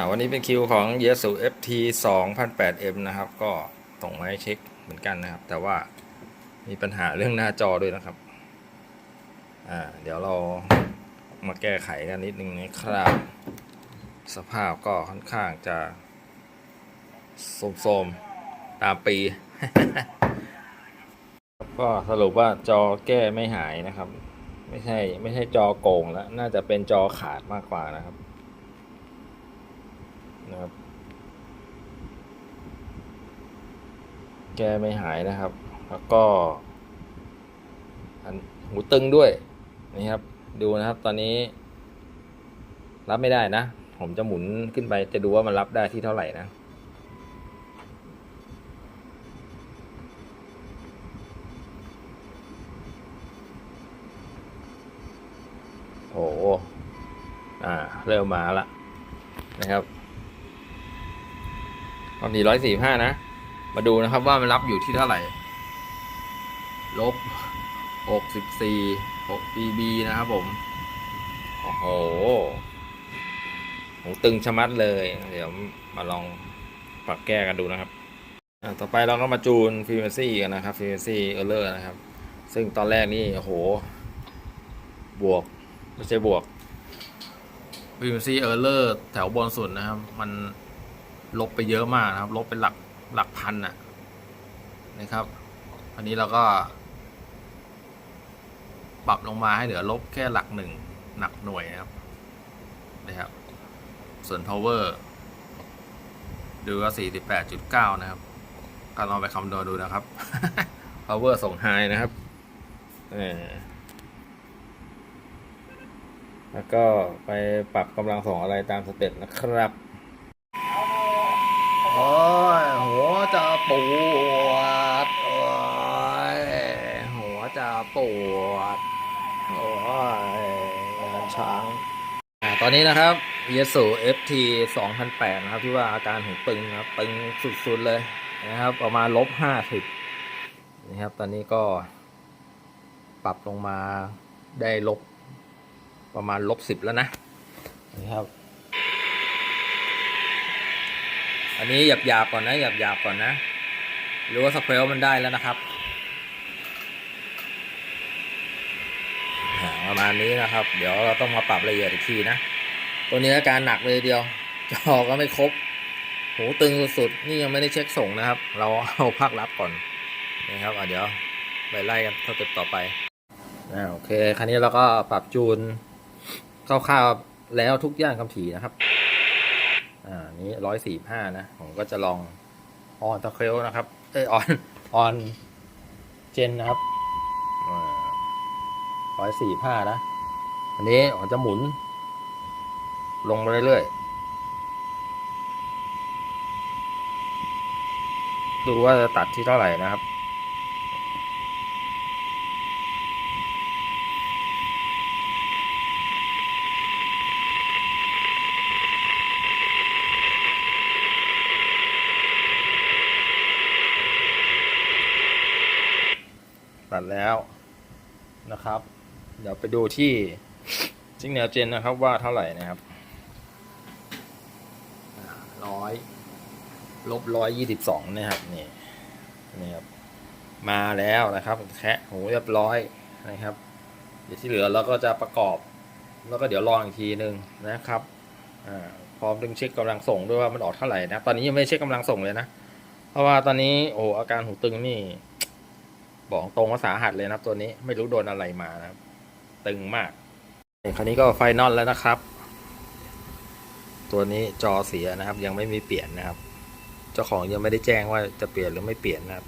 อ่าวันนี้เป็นคิวของ y e s u FT 2008M นะครับ ก็ส่งมาให้เช็คเหมือนกันนะครับ แต่ว่ามีปัญหาเรื่องหน้าจอด้วยนะครับ อ่า เดี๋ยวเรามาแก้ไขกันนิดนึงนะครับ สภาพก็ค่อนข้างจะโสมๆ ตามปี ก็สรุปว่าจอแก้ไม่หายนะครับ ไม่ใช่ไม่ใช่จอโกงแล้ว น่าจะเป็นจอขาดมากกว่านะครับ นะครับ แก้ไม่หายนะครับ แล้วก็อันหูตึงด้วยนี่ครับ ดูนะครับ ตอนนี้ รับไม่ได้นะ ผมจะหมุนขึ้นไปจะดูว่ามันรับได้ที่เท่าไหร่นะโอ้โหอ่า เริ่มมาละนะครับ ความถี่ร้อยสี่ห้านะ มาดูนะครับว่ามันรับอยู่ที่เท่าไหร่ ลบหกสิบสี่หก dB นะครับผม โอ้โหหูตึงชะมัดเลย เดี๋ยวมาลองปรับแก้กันดูนะครับอ่าต่อไปเราก็มาจูน frequency กันนะครับ frequency error นะครับ ซึ่งตอนแรกนี่โอ้โห บวก ไม่ใช่บวก frequency error แถวบนสุดนะครับ มัน ลบไปเยอะมากนะครับ ลบเป็นหลักหลักพันอะนะครับ อันนี้เราก็ ปรับลงมาให้เหลือลบแค่หลักหนึ่งหนักหน่วยนะครับนะครับ ส่วน power ดูว่า 48.9 นะครับก็ลองไปคำนวณดูนะครับ power ส่ง high นะครับเออแล้วก็ไปปรับกำลังส่งอะไรตามสเต็ปนะครับ ปวด โอ้ยงานช้างตอนนี้นะครับเยสู FT 2008นแปดนะครับที่ว่าอาการหูตึงนะครับตึงสุดๆเลยนะครับ ประมาณลบ50นะครับ ตอนนี้ก็ปรับลงมาได้ลบประมาณลบ10แล้วนะนะครับ อันนี้หยาบหยาบๆก่อนนะหยาบหยาบๆก่อนนะ หรือว่าสเปรลมันได้แล้วนะครับอ่า ประมาณนี้นะครับ เดี๋ยวเราต้องมาปรับละเอียดอีกทีนะ ตัวนี้อาการหนักเลยเดียวจอก็ไม่ครบ หูตึงสุดๆนี่ยังไม่ได้เช็คส่งนะครับ เราเอาภาครับก่อนนะครับเดี๋ยวไปไล่กันสเต็ปต่อไปอ่าโอเคคราวนี้เราก็ปรับจูนคร่าวๆแล้วทุกอย่างคำถี่นะครับ อ่านี้ร้อยสี่ห้านะ ผมก็จะลองออนตะเคลนะครับ เอยออนออนเจนนะครับ ร้อยสี่ห้านะ อันนี้ผมจะหมุน ลงไปเรื่อยๆ ดูว่าจะตัดที่เท่าไหร่นะครับตัดแล้วนะครับ เดี๋ยวไปดูที่ซิงเนลเจนนะครับว่าเท่าไหร่นะครับร้อยลบร้อยยี่สิบสองนะครับนี่นี่ครับมาแล้วนะครับแคะหูเรียบร้อยนะครับ เดี๋ยวที่เหลือเราก็จะประกอบ แล้วก็เดี๋ยวลองอีกทีหนึ่งนะครับอ่าพร้อมดึงเช็คกำลังส่งด้วยว่ามันออกเท่าไหร่นะตอนนี้ยังไม่เช็คกำลังส่งเลยนะเพราะว่าตอนนี้โอ้อาการหูตึงนี่ บอกตรงว่าสาหัสเลยนะครับตัวนี้ไม่รู้โดนอะไรมานะครับ ตึงมากคราวนี้ก็ไฟนอลแล้วนะครับ ตัวนี้จอเสียนะครับ ยังไม่มีเปลี่ยนนะครับ เจ้าของยังไม่ได้แจ้งว่าจะเปลี่ยนหรือไม่เปลี่ยนนะครับ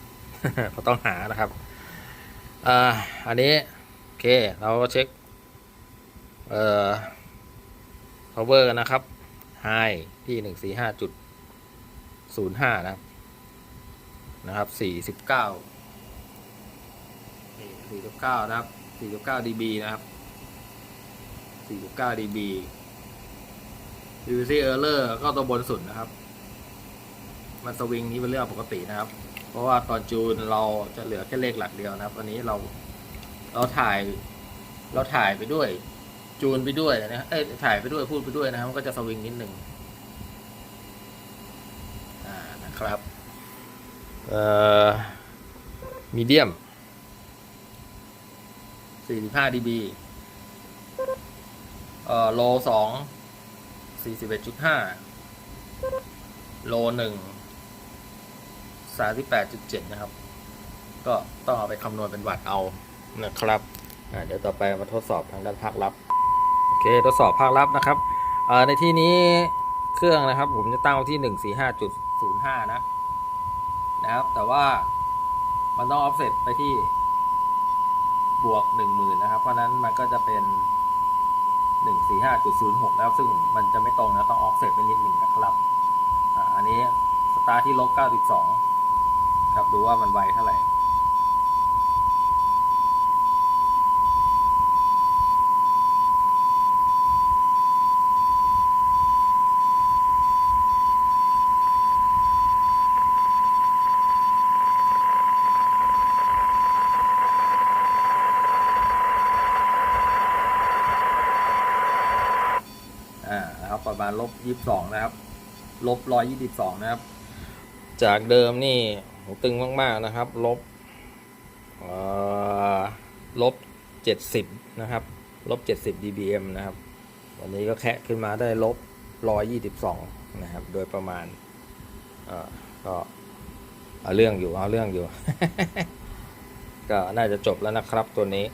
เพราะต้องหานะครับอ่าอันนี้โอเคเราก็เช็คเอ่อ power กันนะครับ high ที่หนึ่งสี่ห้าจุดศูนย์ห้านะครับนะครับสี่สิบเก้า49นะครับ49 dB นะครับ 49 dB frequency error ก็ตัวบนสุดนะครับ มันสวิงนี้เป็นเรื่องปกตินะครับ เพราะว่าตอนจูนเราจะเหลือแค่เลขหลักเดียวนะครับ อันนี้เราเราถ่ายเราถ่ายไปด้วย จูนไปด้วยนะเอ้ยถ่ายไปด้วยพูดไปด้วยนะครับ มันก็จะสวิงนิดหนึ่งนะครับเอ่อมีเดียม45 dB เอ่อโลสอง41.5โลหนึ่ง38.7นะครับ ก็ต้องเอาไปคำนวณเป็นวัตต์เอานะครับเดี๋ยวต่อไปมาทดสอบทางด้านภาคลับ โอเคทดสอบภาคลับนะครับในที่นี้เครื่องนะครับ ผมจะตั้งไว้ที่145.05นย์ห้านะนะครับ แต่ว่ามันต้อง offset ไปที่บวก10,000นนะครับ เพราะนั้นมันก็จะเป็น 145.06นะครับซึ่งมันจะไม่ตรงนะต้องออฟเซตไปนิดหนึ่งนะครับอ่าอันนี้สตาร์ทที่ลบ92 ครับดูว่ามันไวเท่าไหร่ อ่านะครับประมาณ ลบยี่สิบสองนะครับ ลบร้อยยี่สิบสองนะครับ จากเดิมนี่โหตึงมากๆนะครับ ลบเอ่อลบเจ็ดสิบนะครับ ลบเจ็ดสิบ dBm นะครับ วันนี้ก็แคะขึ้นมาได้ลบร้อยยี่สิบสองนะครับ โดยประมาณเอ่อก็เอาเรื่องอยู่เอาเรื่องอยู่ ก็น่าจะจบแล้วนะครับตัวนี้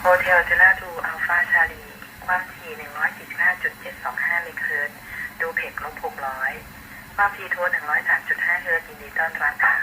โฮเทลเจล่าดูอัลฟาชาลี ความถี่ 145.725 เมกะเฮิรตซ์ดูเพกลบ600 ความถี่โทร 103.5 เฮิรตซ์ยินดีต้อนรับค่ะ